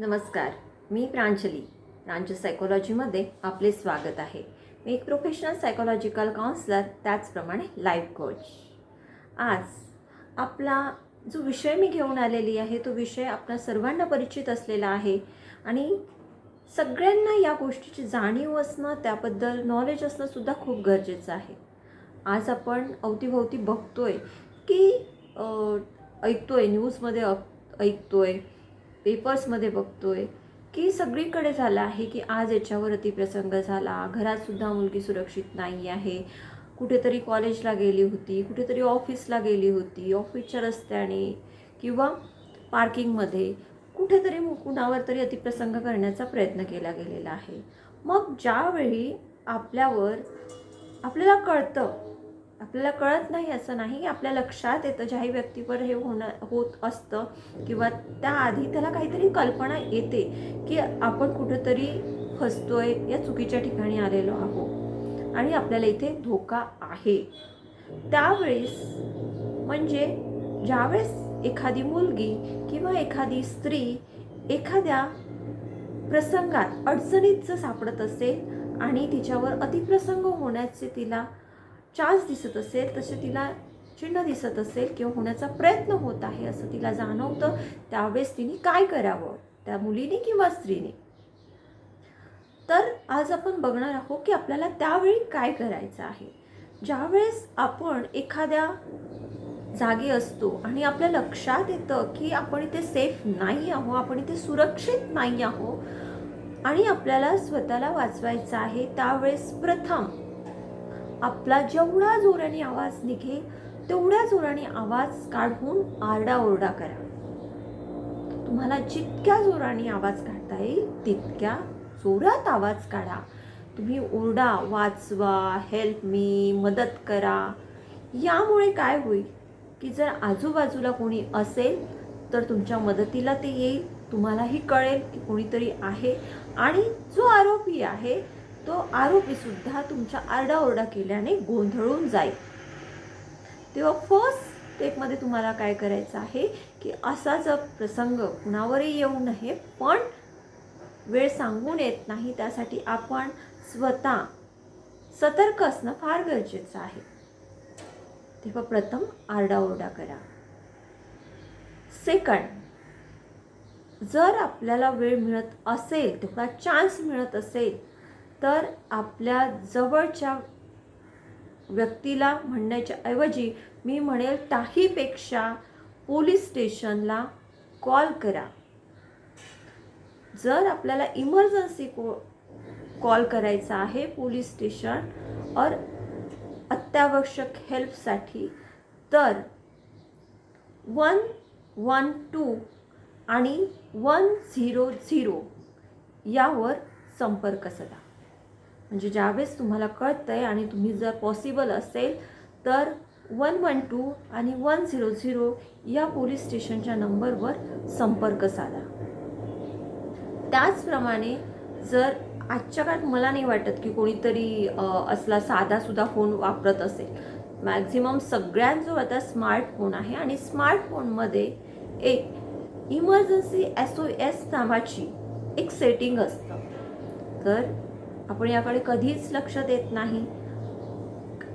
नमस्कार मी प्रांजली. प्रांजल सायकोलॉजीमध्ये आपले स्वागत आहे. मी एक प्रोफेशनल सायकोलॉजिकल काउन्सलर त्याचप्रमाणे लाईफ कोच आज आपला जो विषय मी घेऊन आलेली आहे तो विषय आपल्या सर्वांना परिचित असलेला आहे आणि सगळ्यांना या गोष्टीची जाणीव असणं त्याबद्दल नॉलेज असणंसुद्धा खूप गरजेचं आहे. आज आपण अवतीभोवती बघतोय की ऐकतो ऐकतोय न्यूजमध्ये ऐकतो ऐकतोय पेपर्समध्ये बघतोय की सगळीकडे झालं आहे की आज याच्यावर अतिप्रसंग झाला. घरात सुद्धा मुलगी सुरक्षित नाही आहे. कुठेतरी कॉलेजला गेली होती कुठेतरी ऑफिसला गेली होती ऑफिसच्या रस्त्याने किंवा पार्किंगमध्ये कुठेतरी कुणावर तरी अतिप्रसंग करण्याचा प्रयत्न केला गेलेला आहे. मग ज्यावेळी आपल्यावर आपल्याला कळतं आपल्याला कळत नाही असं नाही आपल्या लक्षात येतं ज्याही व्यक्तीवर हे होणं होत असतं किंवा त्याआधी त्याला काहीतरी कल्पना येते की आपण कुठंतरी फसतोय या चुकीच्या ठिकाणी आलेलो आहोत आणि आपल्याला इथे धोका आहे. त्यावेळेस म्हणजे ज्यावेळेस एखादी मुलगी किंवा एखादी स्त्री एखाद्या प्रसंगात अडचणीत जर सापडत असेल आणि तिच्यावर अतिप्रसंग होण्याचे तिला चान्स दिसत असेल तसे तिला चिन्ह दिसत असेल किंवा होण्याचा प्रयत्न होत आहे असं तिला जाणवतं त्यावेळेस तिने काय करावं? त्या मुलीने किंवा स्त्रीने? तर आज आपण बघणार आहोत की आपल्याला त्यावेळी काय करायचं आहे. ज्यावेळेस आपण एखाद्या जागी असतो आणि आपल्या लक्षात येतं की आपण इथे सेफ नाही आहो आपण इथे सुरक्षित नाही आहो आणि आपल्याला स्वतःला वाचवायचं आहे त्यावेळेस प्रथम आपला जेवढा जोराने आवाज निघेल तेवढ्या जोराने आवाज काढून आरडाओरडा करा. तुम्हाला जितक्या जोराने आवाज काढता येईल तितक्या जोरात आवाज काढा. तुम्ही ओरडा वाचवा हेल्प मी मदत करा. यामुळे काय होईल की जर आजूबाजूला कोणी असेल तर तुमच्या मदतीला ते येईल. तुम्हालाही कळेल की कोणीतरी आहे आणि जो आरोपी आहे तो आरोपीसुद्धा तुमच्या आरडाओरडा केल्याने गोंधळून जाईल. तेव्हा फर्स्ट स्टेपमध्ये तुम्हाला काय करायचं आहे की असाच प्रसंग कुणावरही येऊ नये पण वेळ सांगून येत नाही त्यासाठी आपण स्वतः सतर्क असणं फार गरजेचं आहे. तेव्हा प्रथम आरडाओरडा करा. सेकंड जर आपल्याला वेळ मिळत असेल तेवढा चान्स मिळत असेल तर आपल्या जवळच्या व्यक्तीला म्हणण्याच्या ऐवजी मी म्हणेल ताहीपेक्षा पोलीस स्टेशनला कॉल करा. जर आपल्याला इमर्जन्सी को कॉल करायचा आहे पोलीस स्टेशन और अत्यावश्यक हेल्पसाठी तर वन वन टू आणि वन झिरो झिरो यावर संपर्क साधा. म्हणजे ज्यावेळेस तुम्हाला कळतं आहे आणि तुम्ही जर पॉसिबल असेल तर वन वन टू आणि वन झिरो झिरो या पोलीस स्टेशनच्या नंबरवर संपर्क साधा. त्याचप्रमाणे जर आजच्या काळात मला नाही वाटत की कोणीतरी असला साधासुद्धा फोन वापरत असेल. मॅक्झिमम सगळ्यांजवळ आता स्मार्टफोन आहे आणि स्मार्टफोनमध्ये एक इमर्जन्सी एस ओ एस नावाची एक सेटिंग असतं. तर आपण याकडे कधीच लक्ष देत नाही.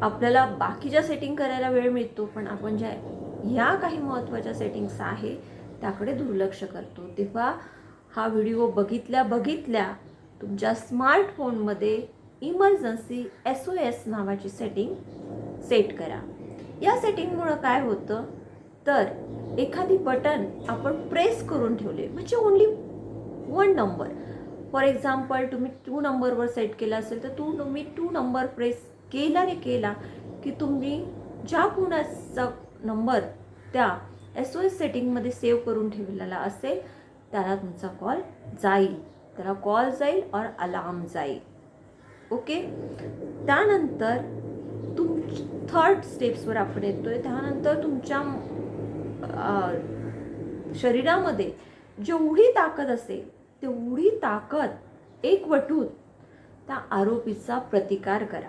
आपल्याला बाकीच्या सेटिंग करायला वेळ मिळतो पण आपण ज्या ह्या काही महत्त्वाच्या सेटिंग्स आहे त्याकडे दुर्लक्ष करतो. तेव्हा हा व्हिडिओ बघितल्या बघितल्या तुमच्या स्मार्टफोनमध्ये इमर्जन्सी एस ओ एस नावाची सेटिंग सेट करा. या सेटिंगमुळं काय होतं? तर एखादी बटन आपण प्रेस करून ठेवले म्हणजे only one number for example तुम्ही टू नंबरवर सेट केला असेल तर तू तुम्ही टू नंबर प्रेस केला रे केला की तुम्ही ज्या कोणाचा नंबर त्या एस ओ एस सेटिंगमध्ये सेव्ह करून ठेवलेला असेल त्याला तुमचा कॉल जाईल. त्याला कॉल जाईल और अलार्म जाईल. ओके त्यानंतर तुम थर्ड स्टेप्सवर आपण येतो आहे त्यानंतर तुमच्या शरीरामध्ये जेवढी ताकद असेल तेवढी ताकद एकवटून त्या आरोपीचा प्रतिकार करा.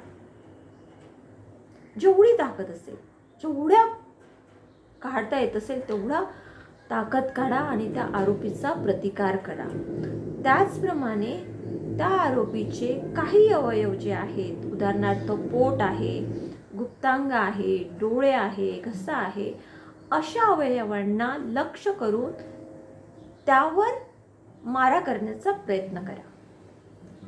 जेवढी ताकद असेल जेवढ्या काढता येत असेल तेवढा ताकद काढा आणि त्या आरोपीचा प्रतिकार करा. त्याचप्रमाणे त्या आरोपीचे काही अवयव जे आहेत उदाहरणार्थ पोट आहे गुप्तांग आहे डोळे आहे घसा आहे अशा अवयवांना लक्ष करून त्यावर मारा करण्याचा प्रयत्न करा.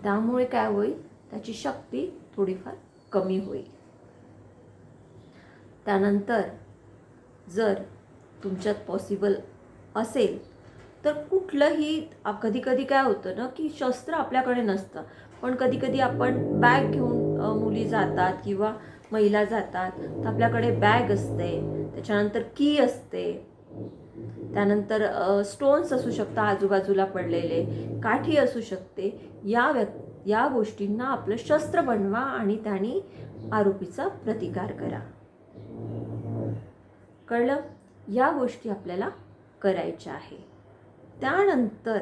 त्यामुळे काय होईल? त्याची शक्ती थोडीफार कमी होईल. त्यानंतर जर तुमच्यात पॉसिबल असेल तर कुठलंही कधी कधी काय होतं ना की शस्त्र आपल्याकडे नसतं. पण कधी कधी आपण बॅग घेऊन मुली जातात किंवा महिला जातात तर आपल्याकडे बॅग असते. त्याच्यानंतर की असते. त्यानंतर स्टोन्स असू शकतात आजूबाजूला पडलेले काठी असू शकते या व्यक् या गोष्टींना आपलं शस्त्र बनवा आणि त्यांनी आरोपीचा प्रतिकार करा. कळलं? या गोष्टी आपल्याला करायच्या आहे. त्यानंतर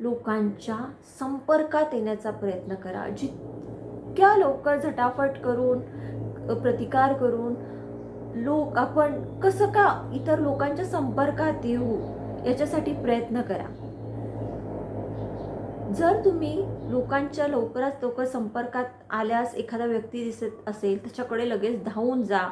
लोकांच्या संपर्कात येण्याचा प्रयत्न करा. जितक्या लवकर झटाफट करून प्रतिकार करून लोक आपण कसं का इतर लोकांच्या संपर्कात येऊ? याच्यासाठी प्रयत्न करा. जर तुम्ही लोकांच्या लवकरात लवकर संपर्कात आल्यास एखादा व्यक्ती दिसत असेल त्याच्याकडे लगेच धावून जा.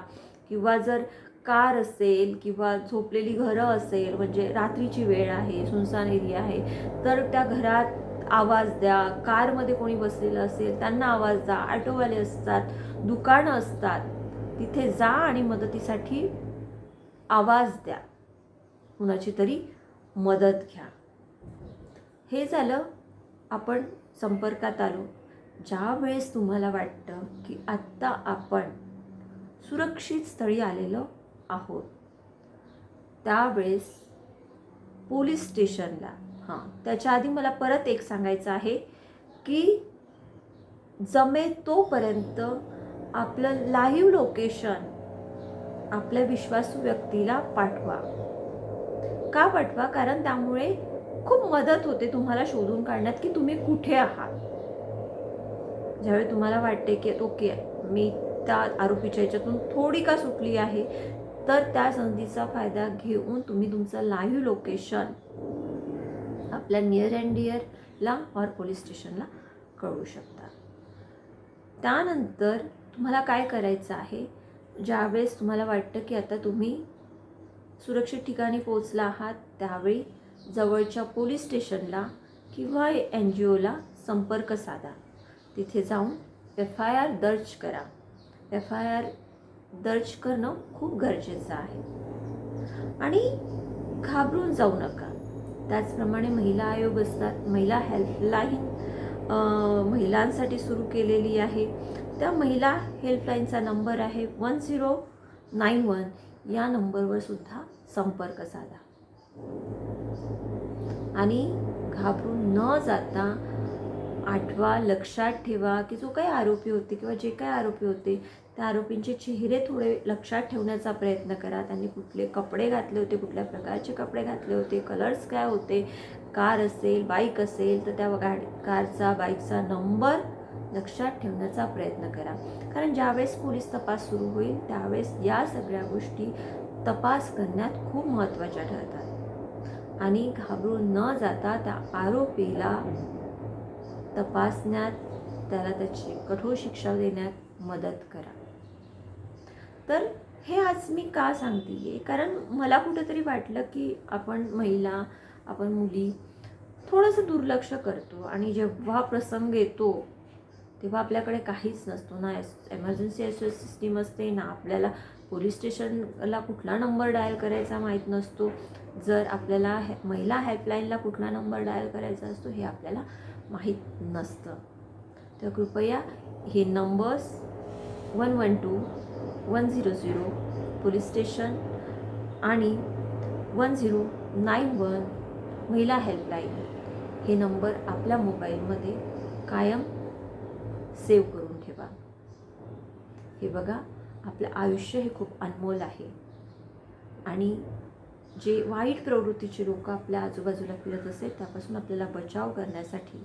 किंवा जर कार असेल किंवा झोपलेली घरं असेल म्हणजे रात्रीची वेळ आहे सुनसान एरिया आहे तर त्या घरात आवाज द्या. कारमध्ये कोणी बसलेलं असेल त्यांना आवाज द्या. ऑटोवाले असतात दुकानं असतात. तिथे जा आणि मदतीसाठी आवाज द्या. कुणाची तरी मदत घ्या. हे झालं आपण संपर्कात आलो. ज्या वेळेस तुम्हाला वाटतं की आत्ता आपण सुरक्षित स्थळी आलेलो आहोत त्यावेळेस पोलीस स्टेशनला हां त्याच्या आधी मला परत एक सांगायचं आहे की जमे तोपर्यंत आपलं लाईव्ह लोकेशन आपल्या विश्वासू व्यक्तीला पाठवा. का पाठवा? कारण त्यामुळे खूप मदत होते तुम्हाला शोधून काढण्यात की तुम्ही कुठे आहात. ज्यावेळी तुम्हाला वाटते की ओके मी त्या आरोपीच्या ह्याच्यातून थोडी का सुटली आहे तर त्या संधीचा फायदा घेऊन तुम्ही तुमचं लाईव्ह लोकेशन आपल्या नियर अँड डिअरला और पोलीस स्टेशनला कळवू शकता. त्यानंतर तुम्हाला काय करायचं आहे? ज्यावेळेस तुम्हाला वाटतं की आता तुम्ही सुरक्षित ठिकाणी पोचला आहात त्यावेळी जवळच्या पोलीस स्टेशनला किंवा एन जी ओला संपर्क साधा. तिथे जाऊन एफ आय आर दर्ज करा. एफ आय आर दर्ज करणं खूप गरजेचं आहे. आणि घाबरून जाऊ नका. त्याचप्रमाणे महिला आयोग असतात महिला हेल्पलाईन महिलांसाठी सुरू केलेली आहे. त्या महिला हेल्पलाईनचा नंबर आहे वन झिरो नाईन वन या नंबरवर सुद्धा संपर्क साधा. आणि घाबरून न जाता आठवा लक्षात ठेवा की जो काही आरोपी होते किंवा जे काही आरोपी होते त्या आरोपींचे चेहरे थोडे लक्षात ठेवण्याचा प्रयत्न करा. त्यांनी कुठले कपडे घातले होते कुठल्या प्रकारचे कपडे घातले होते कलर्स काय होते कार असेल बाईक असेल तर त्या गाडी कारचा बाईकचा नंबर लक्षात ठेवण्याचा प्रयत्न करा. कारण ज्यावेळेस पोलीस तपास सुरू होईल त्यावेळेस या सगळ्या गोष्टी तपास करण्यात खूप महत्त्वाच्या ठरतात. आणि घाबरून न जाता त्या आरोपीला तपासण्यात त्याला त्याची कठोर शिक्षा देण्यात मदत करा. तर हे आज मी का सांगते आहे कारण मला कुठंतरी वाटलं की आपण महिला आपण मुली थोडंसं दुर्लक्ष करतो आणि जेव्हा प्रसंग येतो तेव्हा आपल्याकडे काहीच नसतो ना. S emergency S S system असते ना. आपल्याला पोलीस स्टेशनला कुठला नंबर डायल करायचा माहीत नसतो. जर आपल्याला हे महिला हेल्पलाईनला कुठला नंबर डायल करायचा असतो हे आपल्याला माहीत नसतं. तर कृपया हे numbers one one two one zero zero police station आणि वन झिरो नाईन वन महिला हेल्पलाईन हे नंबर आपल्या मोबाईलमध्ये कायम सेव्ह करून ठेवा. हे बघा आपलं आयुष्य हे खूप अनमोल आहे. आणि जे वाईट प्रवृत्तीचे लोक आपल्या आजूबाजूला फिरत असेल त्यापासून आपल्याला बचाव करण्यासाठी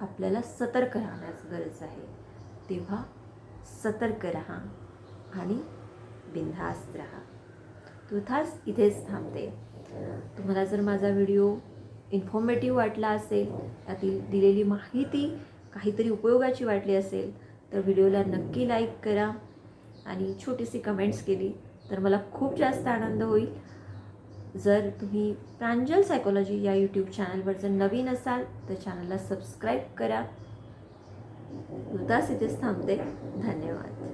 आपल्याला सतर्क राहण्याची गरज आहे. तेव्हा सतर्क राहा आणि बिनधास्त राहा. तुथास इथेच थांबते. तुम्हाला जर माझा व्हिडिओ इन्फॉर्मेटिव्ह वाटला असेल त्यातील दिलेली माहिती काहीतरी उपयोगाची वाटली असेल तर व्हिडिओला नक्की लाईक करा आणि छोटीशी कमेंट्स केली तर मला खूप जास्त आनंद होईल. जर तुम्ही प्रांजल सायकोलॉजी या यूट्यूब चॅनलवर जर नवीन असाल तर चॅनलला सबस्क्राईब करा. तुतास इथेच थांबते. धन्यवाद.